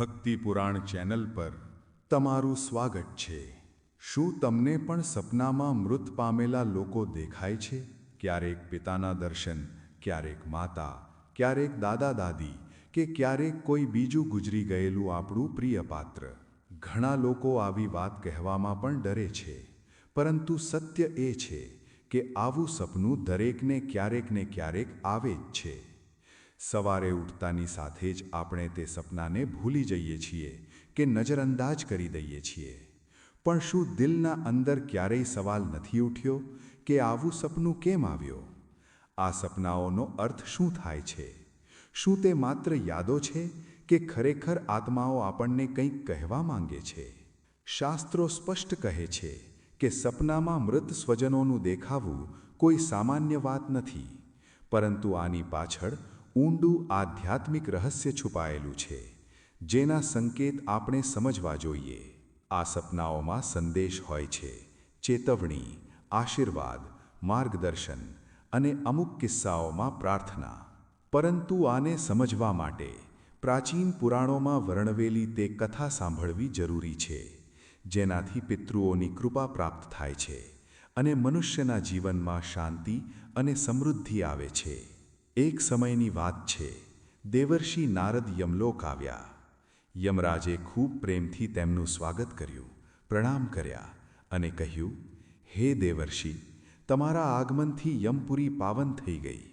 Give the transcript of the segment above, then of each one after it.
ભક્તિ પુરાણ ચેનલ પર તમારું સ્વાગત છે. શું તમને પણ સપનામાં મૃત પામેલા લોકો દેખાય છે? ક્યારેક પિતાના દર્શન, ક્યારેક માતા, ક્યારેક દાદા દાદી કે ક્યારેક કોઈ બીજું ગુજરી ગયેલું આપણું પ્રિય પાત્ર. ઘણા લોકો આવી વાત કહેવામાં પણ ડરે છે. પરંતુ સત્ય એ છે કે આવું સપનું દરેકને ક્યારેક ને ક્યારેક આવે જ છે. સવારે ઉઠતાની સાથે જ આપણે તે સપનાને ભૂલી જઈએ છીએ કે નજરઅંદાજ કરી દઈએ છીએ. પણ શું દિલના અંદર ક્યારેય સવાલ નથી ઉઠ્યો કે આવું સપનું કેમ આવ્યો? આ સપનાઓનો અર્થ શું થાય છે? શું તે માત્ર યાદો છે કે ખરેખર આત્માઓ આપણને કંઈક કહેવા માંગે છે? શાસ્ત્રો સ્પષ્ટ કહે છે કે સપનામાં મૃત સ્વજનોનું દેખાવું કોઈ સામાન્ય વાત નથી, પરંતુ આની પાછળ ઊંડું આધ્યાત્મિક રહસ્ય છુપાયેલું છે, જેના સંકેત આપણે સમજવા જોઈએ. આ સપનાઓમાં સંદેશ હોય છે, ચેતવણી, આશીર્વાદ, માર્ગદર્શન અને અમુક કિસ્સાઓમાં પ્રાર્થના. પરંતુ આને સમજવા માટે પ્રાચીન પુરાણોમાં વર્ણવેલી તે કથા સાંભળવી જરૂરી છે, જેનાથી પિતૃઓની કૃપા પ્રાપ્ત થાય છે અને મનુષ્યના જીવનમાં શાંતિ અને સમૃદ્ધિ આવે છે. એક સમયની વાત છે. દેવર્ષિ નારદ યમલોક આવ્યા. યમરાજે ખૂબ પ્રેમથી તેમનું સ્વાગત કર્યું, પ્રણામ કર્યા અને કહ્યું, હે દેવર્ષિ, તમારા આગમનથી યમપુરી પાવન થઈ ગઈ.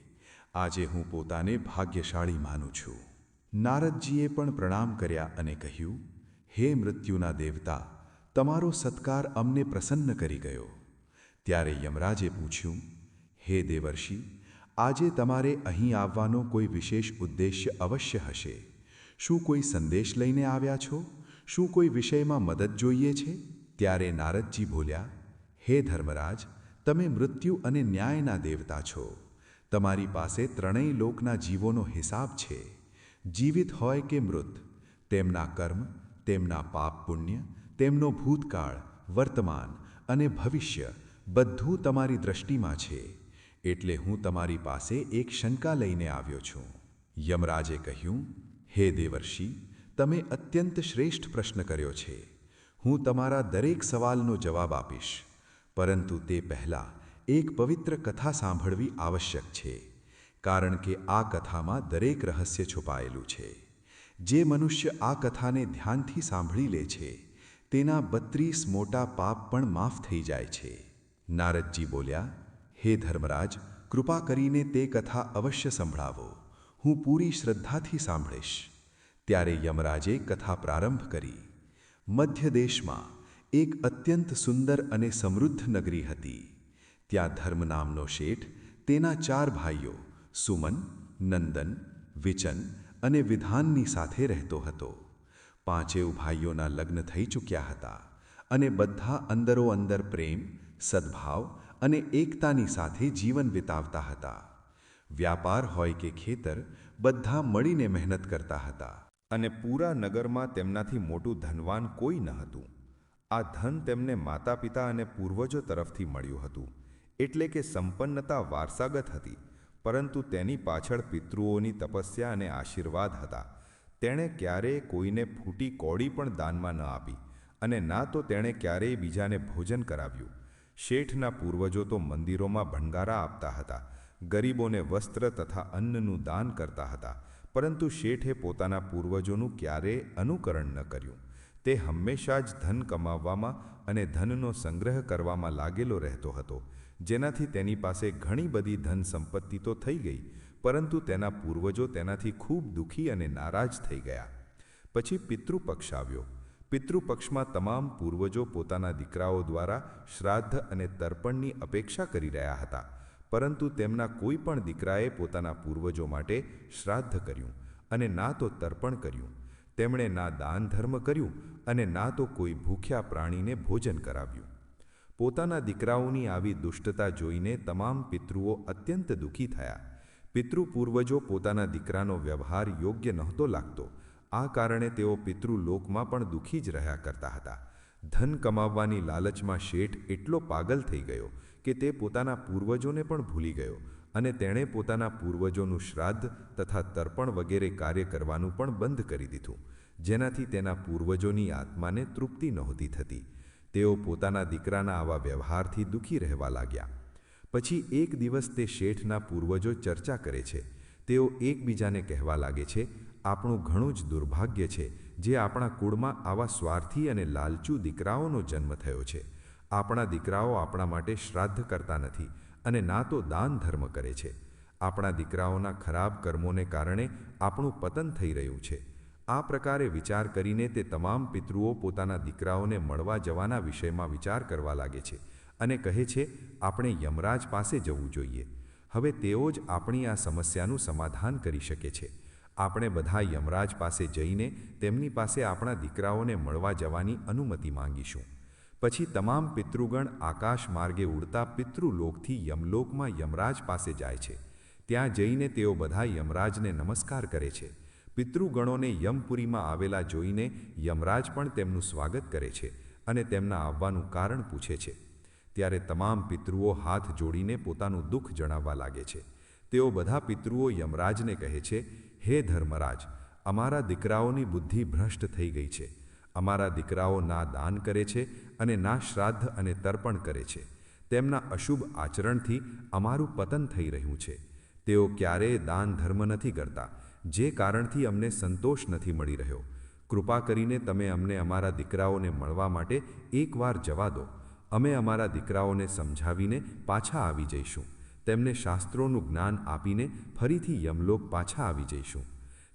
આજે હું પોતાને ભાગ્યશાળી માનું છું. નારદજીએ પણ પ્રણામ કર્યા અને કહ્યું, હે મૃત્યુના દેવતા, તમારો સત્કાર અમને પ્રસન્ન કરી ગયો. ત્યારે યમરાજે પૂછ્યું, હે દેવર્ષિ આજે તમારે અહીં આવવાનો કોઈ વિશેષ ઉદ્દેશ્ય અવશ્ય હશે. શું કોઈ સંદેશ લઈને આવ્યા છો? શું કોઈ વિષયમાં મદદ જોઈએ છે? ત્યારે નારદજી બોલ્યા, હે ધર્મરાજ, તમે મૃત્યુ અને ન્યાયના દેવતા છો. તમારી પાસે ત્રણેય લોકના જીવોનો હિસાબ છે. જીવિત હોય કે મૃત, તેમના કર્મ, તેમના પાપ પુણ્ય, તેમનો ભૂતકાળ, વર્તમાન અને ભવિષ્ય બધું તમારી દ્રષ્ટિમાં છે. એટલે હું તમારી પાસે એક શંકા લઈને આવ્યો છું. યમરાજે કહ્યું, હે દેવર્ષિ, તમે અત્યંત શ્રેષ્ઠ પ્રશ્ન કર્યો છે. હું તમારા દરેક સવાલનો જવાબ આપીશ. પરંતુ તે પહેલાં એક પવિત્ર કથા સાંભળવી આવશ્યક છે, કારણ કે આ કથામાં દરેક રહસ્ય છુપાયેલું છે. જે મનુષ્ય આ કથાને ધ્યાનથી સાંભળી લે છે, તેના બત્રીસ મોટા પાપ પણ માફ થઈ જાય છે. નારદજી બોલ્યા હે ધર્મરાજ, કૃપા કરીને તે કથા અવશ્ય સંભળાવો. હું પૂરી શ્રદ્ધાથી સાંભળીશ. ત્યારે યમરાજે કથા પ્રારંભ કરી. મધ્ય દેશમાં એક અત્યંત સુંદર અને સમૃદ્ધ નગરી હતી. ત્યાં ધર્મ નામનો શેઠ, તેના ચાર ભાઈઓ, સુમન, નંદન, વિચન અને વિધાનની સાથે રહેતો હતો. પાંચેવ ભાઈઓના લગ્ન થઈ ચૂક્યા હતા અને બધા અંદરો અંદર પ્રેમ, સદ્ભાવ અને એકતાની સાથે જીવન વિતાવતા હતા. વ્યાપાર હોય કે ખેતર, બધા મળીને મહેનત કરતા હતા અને પૂરા નગરમાં તેમનાથી મોટું ધનવાન કોઈ ન હતું. આ ધન તેમને માતા પિતા અને પૂર્વજો તરફથી મળ્યું હતું, એટલે કે સંપન્નતા વારસાગત હતી, પરંતુ તેની પાછળ પિતૃઓની તપસ્યા અને આશીર્વાદ હતા. તેણે ક્યારેય કોઈને ફૂટી કોડી પણ દાનમાં ન આપી અને ના તો તેણે ક્યારેય બીજાને ભોજન કરાવ્યું. શેઠના પૂર્વજો તો મંદિરોમાં ભંગારા આપતા હતા, ગરીબોને વસ્ત્ર તથા અન્નનું દાન કરતા હતા, પરંતુ શેઠે પોતાના પૂર્વજોનું ક્યારેય અનુકરણ ન કર્યું. તે હંમેશા જ ધન કમાવવામાં અને ધનનો સંગ્રહ કરવામાં લાગેલો રહેતો હતો. જેનાથી તેની પાસે ઘણી બધી ધન સંપત્તિ તો થઈ ગઈ, પરંતુ તેના પૂર્વજો તેનાથી ખૂબ દુઃખી અને નારાજ થઈ ગયા. પછી પિતૃપક્ષ આવ્યો. પિતૃપક્ષમાં તમામ પૂર્વજો પોતાના દીકરાઓ દ્વારા શ્રાદ્ધ અને તર્પણની અપેક્ષા કરી રહ્યા હતા. પરંતુ તેમના કોઈ પણ દીકરાએ પોતાના પૂર્વજો માટે શ્રાદ્ધ કર્યું અને ના તો તર્પણ કર્યું. તેમણે ના દાન ધર્મ કર્યું અને ના તો કોઈ ભૂખ્યા પ્રાણીને ભોજન કરાવ્યું. પોતાના દીકરાઓની આવી દુષ્ટતા જોઈને તમામ પિતૃઓ અત્યંત દુઃખી થયા. પિતૃ પૂર્વજો પોતાના દીકરાનો વ્યવહાર યોગ્ય નહોતો લાગતો. આ કારણે તેઓ પિતૃલોકમાં પણ દુઃખી જ રહ્યા કરતા હતા. ધન કમાવવાની લાલચમાં શેઠ એટલો પાગલ થઈ ગયો કે તે પોતાના પૂર્વજોને પણ ભૂલી ગયો અને તેણે પોતાના પૂર્વજોનું શ્રાદ્ધ તથા તર્પણ વગેરે કાર્ય કરવાનું પણ બંધ કરી દીધું, જેનાથી તેના પૂર્વજોની આત્માને તૃપ્તિ નહોતી થતી. તેઓ પોતાના દીકરાના આવા વ્યવહારથી દુઃખી રહેવા લાગ્યા. પછી એક દિવસ તે શેઠના પૂર્વજો ચર્ચા કરે છે. તેઓ એકબીજાને કહેવા લાગે છે આપણું ઘણું જ દુર્ભાગ્ય છે જે આપણા કુળમાં આવા સ્વાર્થી અને લાલચુ દીકરાઓનો જન્મ થયો છે. આપણા દીકરાઓ આપણા માટે શ્રાદ્ધ કરતા નથી અને ના તો દાન ધર્મ કરે છે. આપણા દીકરાઓના ખરાબ કર્મોને કારણે આપણું પતન થઈ રહ્યું છે. આ પ્રકારે વિચાર કરીને તે તમામ પિતૃઓ પોતાના દીકરાઓને મળવા જવાના વિષયમાં વિચાર કરવા લાગે છે અને કહે છે, આપણે યમરાજ પાસે જવું જોઈએ. હવે તેઓ જ આપણી આ સમસ્યાનું સમાધાન કરી શકે છે. આપણે બધા યમરાજ પાસે જઈને તેમની પાસે આપણા દીકરાઓને મળવા જવાની અનુમતિ માંગીશું. પછી તમામ પિતૃગણ આકાશ માર્ગે ઉડતા પિતૃલોકથી યમલોકમાં યમરાજ પાસે જાય છે. ત્યાં જઈને તેઓ બધા યમરાજને નમસ્કાર કરે છે. પિતૃગણોને યમપુરીમાં આવેલા જોઈને યમરાજ પણ તેમનું સ્વાગત કરે છે અને તેમના આવવાનું કારણ પૂછે છે. ત્યારે તમામ પિતૃઓ હાથ જોડીને પોતાનું દુઃખ જણાવવા લાગે છે. તેઓ બધા પિતૃઓ યમરાજને કહે છે હે ધર્મરાજ, અમારા દીકરાઓની બુદ્ધિ ભ્રષ્ટ થઈ ગઈ છે. અમારા દીકરાઓ ના દાન કરે છે અને ના શ્રાદ્ધ અને તર્પણ કરે છે. તેમના અશુભ આચરણથી અમારું પતન થઈ રહ્યું છે. તેઓ ક્યારેય દાન ધર્મ નથી કરતા, જે કારણથી અમને સંતોષ નથી મળી રહ્યો. કૃપા કરીને તમે અમને અમારા દીકરાઓને મળવા માટે એકવાર જવા દો. અમે અમારા દીકરાઓને સમજાવીને પાછા આવી જઈશું. તેમને શાસ્ત્રોનું જ્ઞાન આપીને ફરીથી યમલોક પાછા આવી જઈશું.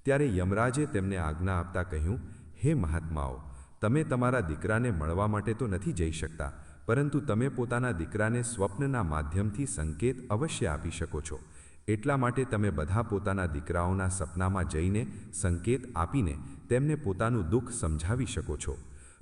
ત્યારે યમરાજે તેમને આજ્ઞા આપતા કહ્યું, હે મહાત્માઓ, તમે તમારા દીકરાને મળવા માટે તો નથી જઈ શકતા, પરંતુ તમે પોતાના દીકરાને સ્વપ્નના માધ્યમથી સંકેત અવશ્ય આપી શકો છો. એટલા માટે તમે બધા પોતાના દીકરાઓના સપનામાં જઈને સંકેત આપીને તેમને પોતાનું દુઃખ સમજાવી શકો છો.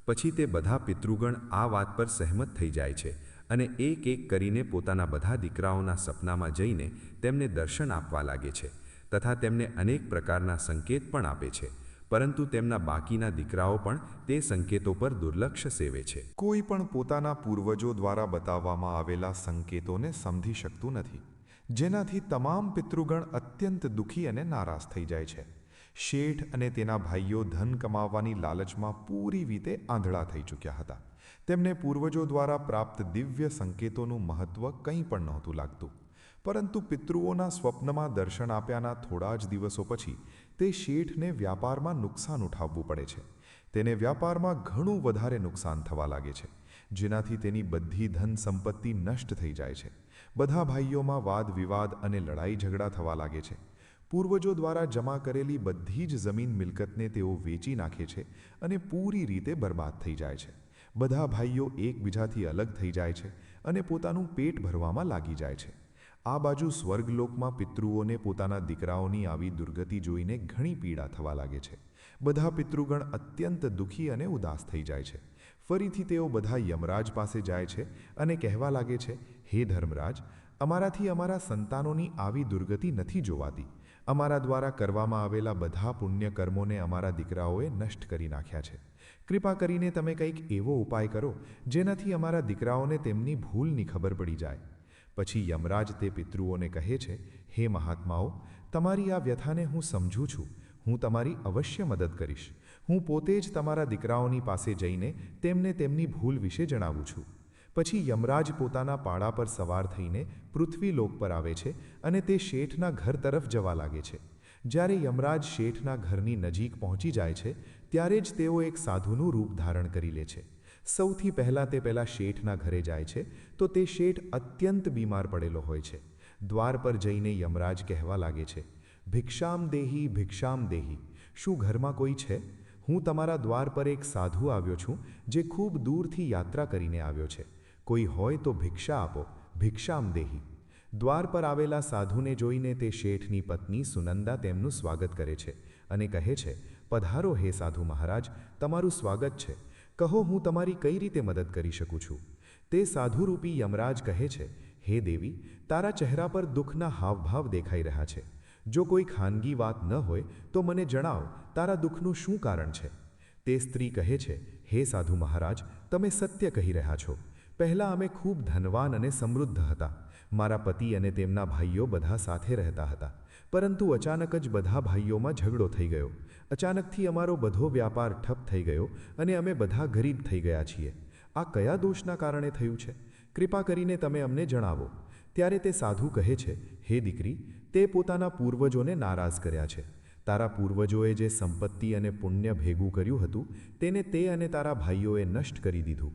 પછી તે બધા પિતૃગણ આ વાત પર સહેમત થઈ જાય છે. અને એક એક કરીને પોતાના બધા દીકરાઓના સપનામાં જઈને તેમને દર્શન આપવા લાગે છે તથા તેમને અનેક પ્રકારના સંકેત પણ આપે છે. પરંતુ તેમના બાકીના દીકરાઓ પણ તે સંકેતો પર દુર્લક્ષ સેવે છે. કોઈ પણ પોતાના પૂર્વજો દ્વારા બતાવવામાં આવેલા સંકેતોને સમજી શકતું નથી, જેનાથી તમામ પિતૃગણ અત્યંત દુઃખી અને નારાજ થઈ જાય છે. શેઠ અને તેના ભાઈઓ ધન કમાવવાની લાલચમાં પૂરી રીતે આંધળા થઈ ચૂક્યા હતા. તેમને પૂર્વજો દ્વારા પ્રાપ્ત દિવ્ય સંકેતોનું મહત્ત્વ કંઈ પણ નહોતું લાગતું. પરંતુ પિતૃઓના સ્વપ્નમાં દર્શન આપ્યાના થોડા જ દિવસો પછી તે શેઠને વ્યાપારમાં નુકસાન ઉઠાવવું પડે છે. તેને વ્યાપારમાં ઘણું વધારે નુકસાન થવા લાગે છે, જેનાથી તેની બધી ધન સંપત્તિ નષ્ટ થઈ જાય છે. બધા ભાઈઓમાં વાદ વિવાદ અને લડાઈ ઝઘડા થવા લાગે છે. પૂર્વજો દ્વારા જમા કરેલી બધી જ જમીન મિલકતને તેઓ વેચી નાખે છે અને પૂરી રીતે બરબાદ થઈ જાય છે. બધા ભાઈઓ એકબીજાથી અલગ થઈ જાય છે અને પોતાનું પેટ ભરવામાં લાગી જાય છે. આ બાજુ સ્વર્ગલોકમાં પિતૃઓને પોતાના દીકરાઓની આવી દુર્ગતિ જોઈને ઘણી પીડા થવા લાગે છે. બધા પિતૃગણ અત્યંત દુઃખી અને ઉદાસ થઈ જાય છે. ફરીથી તેઓ બધા યમરાજ પાસે જાય છે અને કહેવા લાગે છે, હે ધર્મરાજ, અમારાથી અમારા સંતાનોની આવી દુર્ગતિ નથી જોવાતી. અમારા દ્વારા કરવામાં આવેલા બધા પુણ્ય કર્મોને અમારા દીકરાઓએ નષ્ટ કરી નાખ્યા છે. કૃપા કરીને તમે કંઈક એવો ઉપાય કરો, જેનાથી અમારા દીકરાઓને તેમની ભૂલની ખબર પડી જાય. પછી યમરાજ તે પિતૃઓને કહે છે, હે મહાત્માઓ, તમારી આ વ્યથાને હું સમજું છું. હું તમારી અવશ્ય મદદ કરીશ. હું પોતે જ તમારા દીકરાઓની પાસે જઈને તેમને તેમની ભૂલ વિશે જણાવું છું. પછી યમરાજ પોતાના પાડા પર સવાર થઈને પૃથ્વીલોક પર આવે છે અને તે શેઠના ઘર તરફ જવા લાગે છે. જ્યારે યમરાજ શેઠના ઘરની નજીક પહોંચી જાય છે ત્યારે જ તેઓ એક સાધુનું રૂપ ધારણ કરી લે છે. સૌથી પહેલાં તે પહેલાં શેઠના ઘરે જાય છે, તો તે શેઠ અત્યંત બીમાર પડેલો હોય છે. દ્વાર પર જઈને યમરાજ કહેવા લાગે છે, ભિક્ષામ દેહી ભિક્ષામ દેહી. શું ઘરમાં કોઈ છે? હું તમારા દ્વાર પર એક સાધુ આવ્યો છું, જે ખૂબ દૂરથી યાત્રા કરીને આવ્યો છે. કોઈ હોય તો ભિક્ષા આપો, ભિક્ષામ દેહી. દ્વાર પર આવેલા સાધુને જોઈને તે શેઠની પત્ની સુનંદા તેમનું સ્વાગત કરે છે અને કહે છે, પધારો હે સાધુ મહારાજ, તમારું સ્વાગત છે. કહો હું તમારી કઈ રીતે મદદ કરી શકું છું? તે સાધુરૂપી યમરાજ કહે છે, હે દેવી, તારા ચહેરા પર દુઃખના હાવભાવ દેખાઈ રહ્યા છે. જો કોઈ ખાનગી વાત ન હોય, તો મને જણાવ, તારા દુઃખનું શું કારણ છે? તે સ્ત્રી કહે છે, હે સાધુ મહારાજ, તમે સત્ય કહી રહ્યા છો. પહેલાં અમે ખૂબ ધનવાન અને સમૃદ્ધ હતા. મારા પતિ અને તેમના ભાઈઓ બધા સાથે રહેતા હતા. પરંતુ અચાનક જ બધા ભાઈઓમાં ઝઘડો થઈ ગયો. અચાનકથી અમારો બધો વ્યાપાર ઠપ થઈ ગયો અને અમે બધા ગરીબ થઈ ગયા છીએ. આ કયા દોષના કારણે થયું છે? કૃપા કરીને તમે અમને જણાવો. ત્યારે તે સાધુ કહે છે, હે દીકરી, તે પોતાના પૂર્વજોને નારાજ કર્યા છે. તારા પૂર્વજોએ જે સંપત્તિ અને પુણ્ય ભેગું કર્યું હતું, તેને તે અને તારા ભાઈઓએ નષ્ટ કરી દીધું.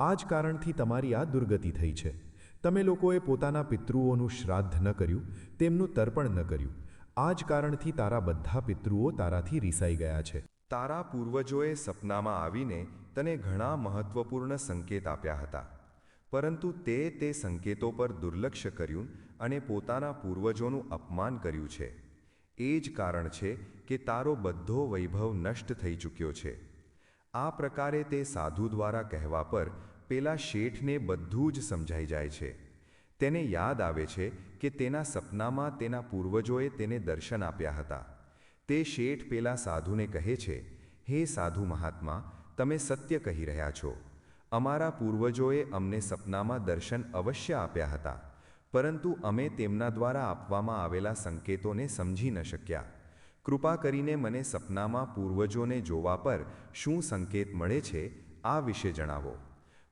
આ જ કારણથી તમારી આ દુર્ગતિ થઈ છે. તમે લોકોએ પોતાના પિતૃઓનું શ્રાદ્ધ ન કર્યું, તેમનું તર્પણ ન કર્યું. આ જ કારણથી તારા બધા પિતૃઓ તારાથી રિસાઈ ગયા છે. તારા પૂર્વજોએ સપનામાં આવીને તને ઘણા મહત્વપૂર્ણ સંકેત આપ્યા હતા. પરંતુ તે તે સંકેતો પર દુર્લક્ષ કર્યું અને પોતાના પૂર્વજોનું અપમાન કર્યું છે. એ જ કારણ છે કે તારો બધો વૈભવ નષ્ટ થઈ ચૂક્યો છે. આ પ્રકારે તે સાધુ દ્વારા કહેવા પર પેલા શેઠને બધું જ સમજાઈ જાય છે. તેને યાદ આવે છે કે તેના સપનામાં તેના પૂર્વજોએ તેને દર્શન આપ્યા હતા. તે શેઠ પેલા સાધુને કહે છે, હે સાધુ મહાત્મા, તમે સત્ય કહી રહ્યા છો. અમારા પૂર્વજોએ અમને સપનામાં દર્શન અવશ્ય આપ્યા હતા, પરંતુ અમે તેમના દ્વારા આપવામાં આવેલા સંકેતોને સમજી ન શક્યા. કૃપા કરીને મને સપનામાં પૂર્વજોને જોવા પર શું સંકેત મળે છે, આ વિશે જણાવો.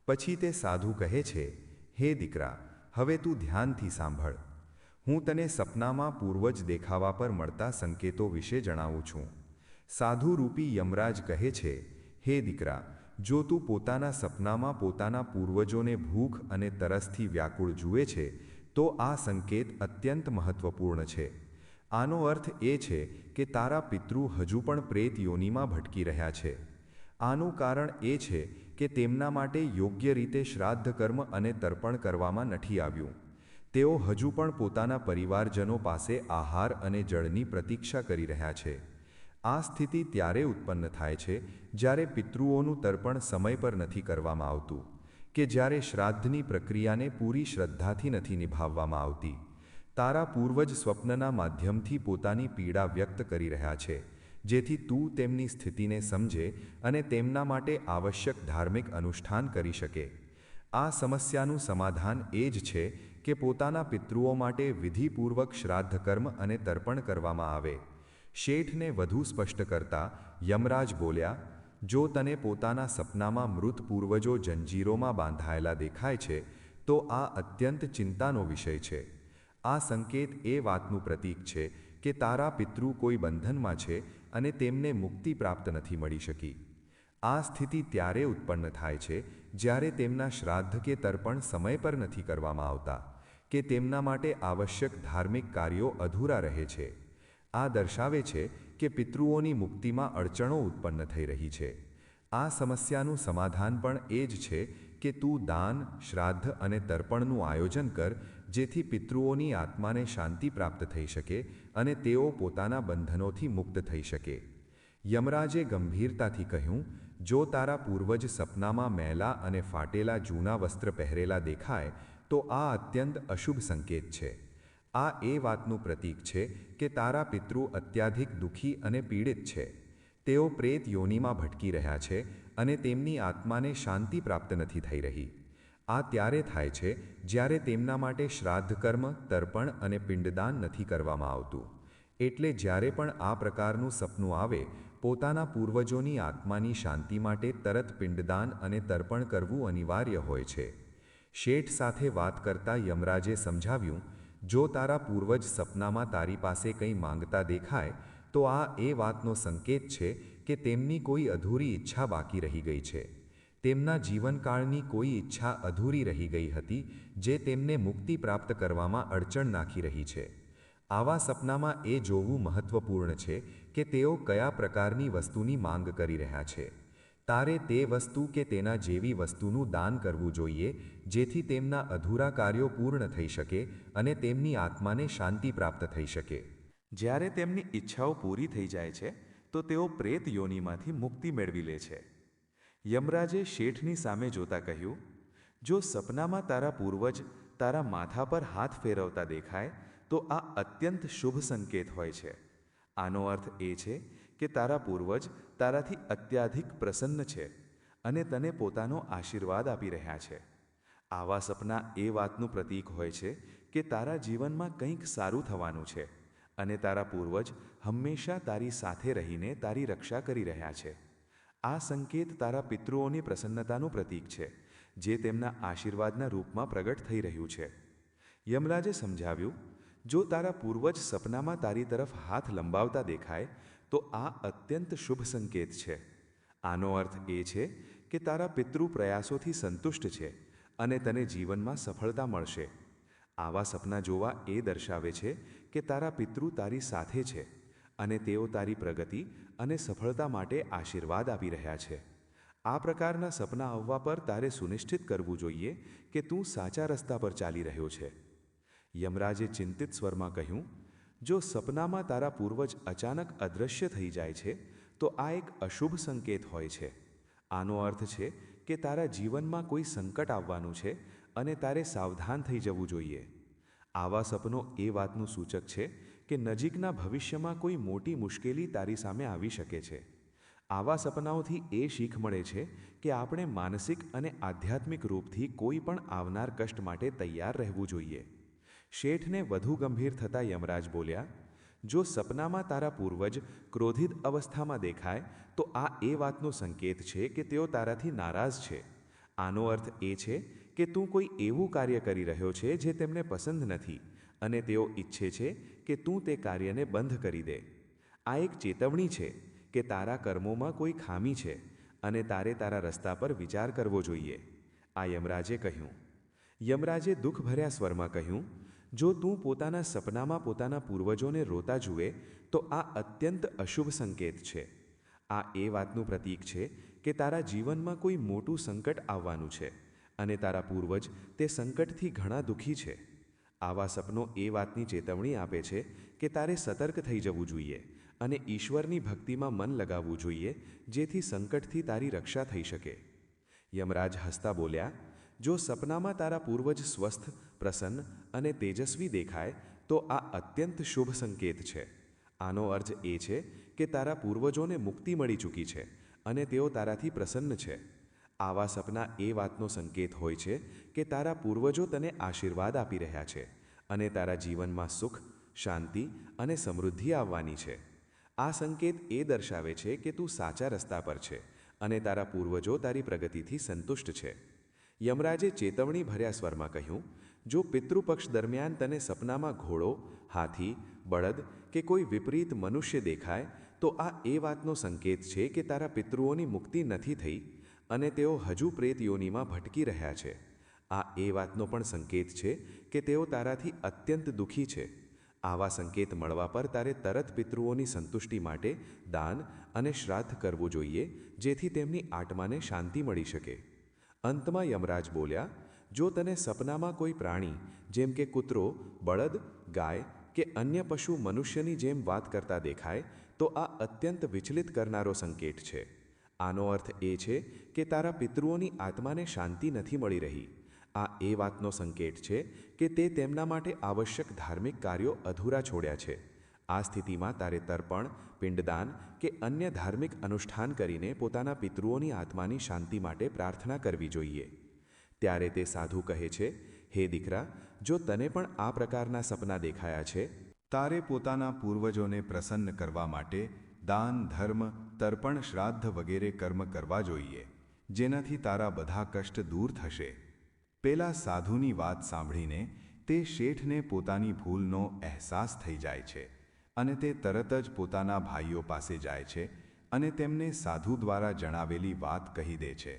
પછી તે સાધુ કહે છે, હે દીકરા, હવે તું ધ્યાનથી સાંભળ. હું તને સપનામાં પૂર્વજ દેખાવા પર મળતા સંકેતો વિશે જણાવું છું. સાધુ રૂપી યમરાજ કહે છે, હે દીકરા, જો તું પોતાના સપનામાં પોતાના પૂર્વજોને ભૂખ અને તરસથી વ્યાકુળ જુએ છે, તો આ સંકેત અત્યંત મહત્વપૂર્ણ છે. આનો અર્થ એ છે કે તારા પિતૃ હજુ પણ પ્રેત યોનિમાં ભટકી રહ્યા છે. આનું કારણ એ છે કે તેમના માટે યોગ્ય રીતે શ્રાદ્ધ કર્મ અને તર્પણ કરવામાં નથી આવ્યું. તેઓ હજુ પણ પોતાના પરિવારજનો પાસે આહાર અને જળની પ્રતીક્ષા કરી રહ્યા છે. આ સ્થિતિ ત્યારે ઉત્પન્ન થાય છે જ્યારે પિતૃઓનું તર્પણ સમય પર નથી કરવામાં આવતું, કે જ્યારે શ્રાદ્ધની પ્રક્રિયાને પૂરી શ્રદ્ધાથી નથી નિભાવવામાં આવતી. તારા પૂર્વજ સ્વપ્નના માધ્યમથી પોતાની પીડા વ્યક્ત કરી રહ્યા છે. જેથી તું તેમની સ્થિતિને સમજે અને તેમના માટે આવશ્યક ધાર્મિક અનુષ્ઠાન કરી શકે. આ સમસ્યાનું સમાધાન એ જ છે કે પોતાના પિતૃઓ માટે વિધિપૂર્વક શ્રાદ્ધ કર્મ અને તર્પણ કરવામાં આવે. શેઠને વધુ સ્પષ્ટ કરતા યમરાજ બોલ્યા, જો તને પોતાના સપનામાં મૃત પૂર્વજો જંજીરોમાં બાંધાયેલા દેખાય છે, તો આ અત્યંત ચિંતાનો વિષય છે. આ સંકેત એ વાતનું પ્રતીક છે કે તારા પિતૃ કોઈ બંધનમાં છે અને તેમને મુક્તિ પ્રાપ્ત નથી મળી શકી. આ સ્થિતિ ત્યારે ઉત્પન્ન થાય છે જ્યારે તેમના શ્રાદ્ધ કે તર્પણ સમય પર નથી કરવામાં આવતા, કે તેમના માટે આવશ્યક ધાર્મિક કાર્યો અધૂરા રહે છે. આ દર્શાવે છે કે પિતૃઓની મુક્તિમાં અડચણો ઉત્પન્ન થઈ રહી છે. આ સમસ્યાનું સમાધાન પણ એ જ છે કે તું દાન, શ્રાદ્ધ અને તર્પણનું આયોજન કર જેથી પિતૃઓની આત્માને શાંતિ પ્રાપ્ત થઈ શકે અને તેઓ પોતાના બંધનોથી મુક્ત થઈ શકે. યમરાજે ગંભીરતાથી કહ્યું, જો તારા પૂર્વજ સપનામાં મેલા અને ફાટેલા જૂના વસ્ત્ર પહેરેલા દેખાય, તો આ અત્યંત અશુભ સંકેત છે. આ એ વાતનું પ્રતીક છે કે તારા પિતૃ અત્યાધિક દુઃખી અને પીડિત છે. તેઓ પ્રેત યોનિમાં ભટકી રહ્યા છે અને તેમની આત્માને શાંતિ પ્રાપ્ત નથી થઈ રહી. આ ત્યારે થાય છે જ્યારે તેમના માટે શ્રાદ્ધ કર્મ તર્પણ અને પિંડદાન નથી કરવામાં આવતું. એટલે જ્યારે પણ આ પ્રકારનું સપનું આવે, પોતાના પૂર્વજોની આત્માની શાંતિ માટે તરત પિંડદાન અને તર્પણ કરવું અનિવાર્ય હોય છે. શેઠ સાથે વાત કરતા યમરાજે સમજાવ્યું, જો તારા પૂર્વજ સપનામાં તારી પાસે કંઈ માંગતા દેખાય, તો આ એ વાતનો સંકેત છે કે તેમની કોઈ અધૂરી ઈચ્છા બાકી રહી ગઈ છે. તેમના જીવનકાળની કોઈ ઈચ્છા અધૂરી રહી ગઈ હતી, જે તેમને મુક્તિ પ્રાપ્ત કરવામાં અડચણ નાખી રહી છે. આવા સપનામાં એ જોવું મહત્વપૂર્ણ છે કે તેઓ કયા પ્રકારની વસ્તુની માંગ કરી રહ્યા છે. તારે તે વસ્તુ કે તેના જેવી વસ્તુનું દાન કરવું જોઈએ, જેથી તેમના અધૂરા કાર્યો પૂર્ણ થઈ શકે અને તેમની આત્માને શાંતિ પ્રાપ્ત થઈ શકે. જ્યારે તેમની ઈચ્છાઓ પૂરી થઈ જાય છે, તો તેઓ પ્રેત યોનિમાંથી મુક્તિ મેળવી લે છે. યમરાજે શેઠની સામે જોતા કહ્યું, જો સપનામાં તારા પૂર્વજ તારા માથા પર હાથ ફેરવતા દેખાય, તો આ અત્યંત શુભ સંકેત હોય છે. આનો અર્થ એ છે કે તારા પૂર્વજ તારાથી અત્યાધિક પ્રસન્ન છે અને તને પોતાનો આશીર્વાદ આપી રહ્યા છે. આવા સપના એ વાતનું પ્રતીક હોય છે કે તારા જીવનમાં કંઈક સારું થવાનું છે અને તારા પૂર્વજ હંમેશા તારી સાથે રહીને તારી રક્ષા કરી રહ્યા છે. આ સંકેત તારા પિતૃઓની પ્રસન્નતાનું પ્રતીક છે, જે તેમના આશીર્વાદના રૂપમાં પ્રગટ થઈ રહ્યું છે. યમરાજે સમજાવ્યું, જો તારા પૂર્વજ સપનામાં તારી તરફ હાથ લંબાવતા દેખાય, તો આ અત્યંત શુભ સંકેત છે. આનો અર્થ એ છે કે તારા પિતૃ પ્રયાસોથી સંતુષ્ટ છે અને તને જીવનમાં સફળતા મળશે. આવા સપના જોવા એ દર્શાવે છે કે તારા પિતૃ તારી સાથે છે અને તેઓ તારી પ્રગતિ અને સફળતા માટે આશીર્વાદ આપી રહ્યા છે. આ પ્રકારના સપના આવવા પર તારે સુનિશ્ચિત કરવું જોઈએ કે તું સાચા રસ્તા પર ચાલી રહ્યો છે. યમરાજે ચિંતિત સ્વરમાં કહ્યું, જો સપનામાં તારા પૂર્વજ અચાનક અદૃશ્ય થઈ જાય છે, તો આ એક અશુભ સંકેત હોય છે. આનો અર્થ છે કે તારા જીવનમાં કોઈ સંકટ આવવાનું છે અને તારે સાવધાન થઈ જવું જોઈએ. આવા સપનો એ વાતનું સૂચક છે કે નજીકના ભવિષ્યમાં કોઈ મોટી મુશ્કેલી તારી સામે આવી શકે છે. આવા સપનાઓથી એ શીખ મળે છે કે આપણે માનસિક અને આધ્યાત્મિક રૂપથી કોઈ પણ આવનાર કષ્ટ માટે તૈયાર રહેવું જોઈએ. શેઠને વધુ ગંભીર થતા યમરાજ બોલ્યા, જો સપનામાં તારા પૂર્વજ ક્રોધિત અવસ્થામાં દેખાય, તો આ એ વાતનો સંકેત છે કે તેઓ તારાથી નારાજ છે. આનો અર્થ એ છે કે તું કોઈ એવું કાર્ય કરી રહ્યો છે જે તેમને પસંદ નથી અને તેઓ ઈચ્છે છે કે તું તે કાર્યને બંધ કરી દે. આ એક ચેતવણી છે કે તારા કર્મોમાં કોઈ ખામી છે અને તારે તારા રસ્તા પર વિચાર કરવો જોઈએ. આ યમરાજે કહ્યું. યમરાજે દુઃખભર્યા સ્વરમાં કહ્યું, જો તું પોતાના સપનામાં પોતાના પૂર્વજોને રોતા જુએ, તો આ અત્યંત અશુભ સંકેત છે. આ એ વાતનું પ્રતીક છે કે તારા જીવનમાં કોઈ મોટું સંકટ આવવાનું છે અને તારા પૂર્વજ તે સંકટથી ઘણા દુઃખી છે. આવા સપનો એ વાતની ચેતવણી આપે છે કે તારે સતર્ક થઈ જવું જોઈએ અને ઈશ્વરની ભક્તિમાં મન લગાવવું જોઈએ જેથી સંકટથી તારી રક્ષા થઈ શકે. યમરાજ હસતા બોલ્યા, જો સપનામાં તારા પૂર્વજ સ્વસ્થ, પ્રસન્ન અને તેજસ્વી દેખાય, તો આ અત્યંત શુભ સંકેત છે. આનો અર્થ એ છે કે તારા પૂર્વજોને મુક્તિ મળી ચૂકી છે અને તેઓ તારાથી પ્રસન્ન છે. આવા સપના એ વાતનો સંકેત હોય છે કે તારા પૂર્વજો તને આશીર્વાદ આપી રહ્યા છે અને તારા જીવનમાં સુખ, શાંતિ અને સમૃદ્ધિ આવવાની છે. આ સંકેત એ દર્શાવે છે કે તું સાચા રસ્તા પર છે અને તારા પૂર્વજો તારી પ્રગતિથી સંતુષ્ટ છે. યમરાજે ચેતવણી ભર્યા સ્વરમાં કહ્યું, જો પિતૃપક્ષ દરમિયાન તને સપનામાં ઘોડો, હાથી, બળદ કે કોઈ વિપરીત મનુષ્ય દેખાય, તો આ એ વાતનો સંકેત છે કે તારા પિતૃઓની મુક્તિ નથી થઈ અને તેઓ હજુ પ્રેત યોનિમાં ભટકી રહ્યા છે. આ એ વાતનો પણ સંકેત છે કે તેઓ તારાથી અત્યંત દુઃખી છે. આવા સંકેત મળવા પર તારે તરત પિતૃઓની સંતુષ્ટિ માટે દાન અને શ્રાદ્ધ કરવું જોઈએ, જેથી તેમની આત્માને શાંતિ મળી શકે. અંતમાં યમરાજ બોલ્યા, જો તને સપનામાં કોઈ પ્રાણી, જેમ કે કૂતરો, બળદ, ગાય કે અન્ય પશુ મનુષ્યની જેમ વાત કરતા દેખાય, તો આ અત્યંત વિચલિત કરનારો સંકેત છે. આનો અર્થ એ છે કે તારા પિતૃઓની આત્માને શાંતિ નથી મળી રહી. આ એ વાતનો સંકેત છે કે તે તેમના માટે આવશ્યક ધાર્મિક કાર્યો અધૂરા છોડ્યા છે. આ સ્થિતિમાં તારે તર્પણ, પિંડદાન કે અન્ય ધાર્મિક અનુષ્ઠાન કરીને પોતાના પિતૃઓની આત્માની શાંતિ માટે પ્રાર્થના કરવી જોઈએ. ત્યારે તે સાધુ કહે છે, હે દીકરા, જો તને પણ આ પ્રકારના સપના દેખાયા છે, તારે પોતાના પૂર્વજોને પ્રસન્ન કરવા માટે દાન, ધર્મ, તર્પણ, શ્રાદ્ધ વગેરે કર્મ કરવા જોઈએ, જેનાથી તારા બધા કષ્ટ દૂર થશે. પેલા સાધુની વાત સાંભળીને તે શેઠને પોતાની ભૂલનો અહેસાસ થઈ જાય છે અને તે તરત જ પોતાના ભાઈઓ પાસે જાય છે અને તેમને સાધુ દ્વારા જણાવેલી વાત કહી દે છે.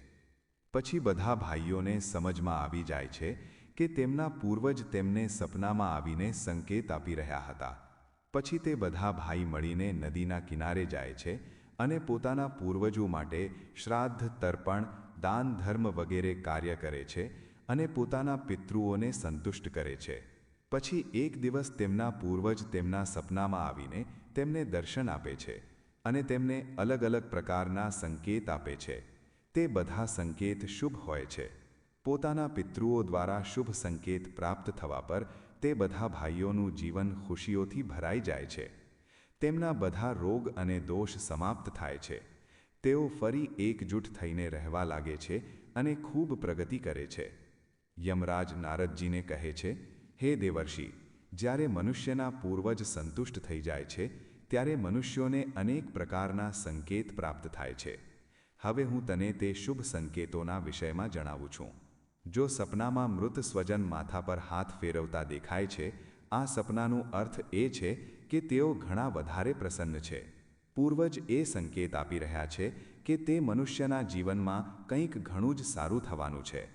પછી બધા ભાઈઓને સમજમાં આવી જાય છે કે તેમના પૂર્વજ તેમને સપનામાં આવીને સંકેત આપી રહ્યા હતા. પછી તે બધા ભાઈ મળીને નદીના કિનારે જાય છે અને પોતાના પૂર્વજો માટે શ્રાદ્ધ, તર્પણ, દાન, ધર્મ વગેરે કાર્ય કરે છે અને પોતાના પિતૃઓને સંતુષ્ટ કરે છે. પછી એક દિવસ તેમના પૂર્વજ તેમના સપનામાં આવીને તેમને દર્શન આપે છે અને તેમને અલગ અલગ પ્રકારના સંકેત આપે છે. તે બધા સંકેત શુભ હોય છે. પોતાના પિતૃઓ દ્વારા શુભ સંકેત પ્રાપ્ત થવા પર તે બધા ભાઈઓનું જીવન ખુશીઓથી ભરાઈ જાય છે. તેમના બધા રોગ અને દોષ સમાપ્ત થાય છે. તેઓ ફરી એકજૂટ થઈને રહેવા લાગે છે અને ખૂબ પ્રગતિ કરે છે. યમરાજ નારદજીને કહે છે, હે દેવર્ષિ, જ્યારે મનુષ્યના પૂર્વજ સંતુષ્ટ થઈ જાય છે, ત્યારે મનુષ્યોને અનેક પ્રકારના સંકેત પ્રાપ્ત થાય છે. હવે હું તને તે શુભ સંકેતોના વિષયમાં જણાવું છું. જો સપનામાં મૃત સ્વજન માથા પર હાથ ફેરવતા દેખાય છે, આ સપનાનું અર્થ એ છે કે તેઓ ઘણા વધારે પ્રસન્ન છે. પૂર્વજ એ સંકેત આપી રહ્યા છે કે તે મનુષ્યના જીવનમાં કંઈક ઘણું જ સારું થવાનું છે.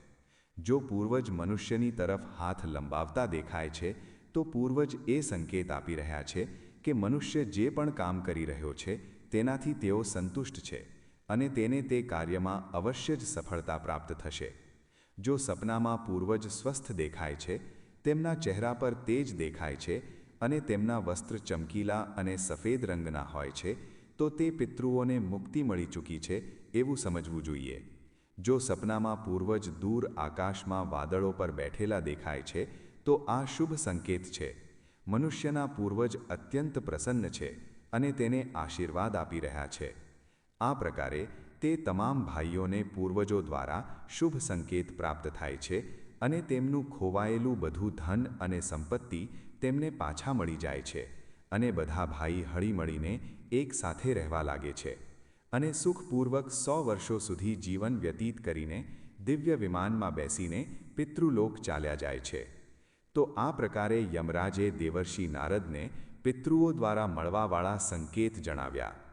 જો પૂર્વજ મનુષ્યની તરફ હાથ લંબાવતા દેખાય છે, તો પૂર્વજ એ સંકેત આપી રહ્યા છે કે મનુષ્ય જે પણ કામ કરી રહ્યો છે, તેનાથી તેઓ સંતુષ્ટ છે અને તેને તે કાર્યમાં અવશ્ય જ સફળતા પ્રાપ્ત થશે. જો સપનામાં પૂર્વજ સ્વસ્થ દેખાય છે, તેમના ચહેરા પર તેજ દેખાય છે અને તેમના વસ્ત્ર ચમકીલા અને સફેદ રંગના હોય છે, તો તે પિતૃઓને મુક્તિ મળી ચૂકી છે એવું સમજવું જોઈએ. જો સપનામાં પૂર્વજ દૂર આકાશમાં વાદળો પર બેઠેલા દેખાય છે, તો આ શુભ સંકેત છે. મનુષ્યના પૂર્વજ અત્યંત પ્રસન્ન છે અને તેને આશીર્વાદ આપી રહ્યા છે. આ પ્રકારે તે તમામ ભાઈઓને પૂર્વજો દ્વારા શુભ સંકેત પ્રાપ્ત થાય છે અને તેમનું ખોવાયેલું બધું ધન અને સંપત્તિ તેમને પાછા મળી જાય છે અને બધા ભાઈ હળીમળીને એક સાથે રહેવા લાગે છે અને સુખપૂર્વક સો વર્ષો સુધી જીવન વ્યતીત કરીને દિવ્ય વિમાનમાં બેસીને પિતૃલોક ચાલ્યા જાય છે. તો આ પ્રકારે યમરાજે દેવર્ષિ નારદને પિતૃઓ દ્વારા મળવાવાળા સંકેત જણાવ્યા.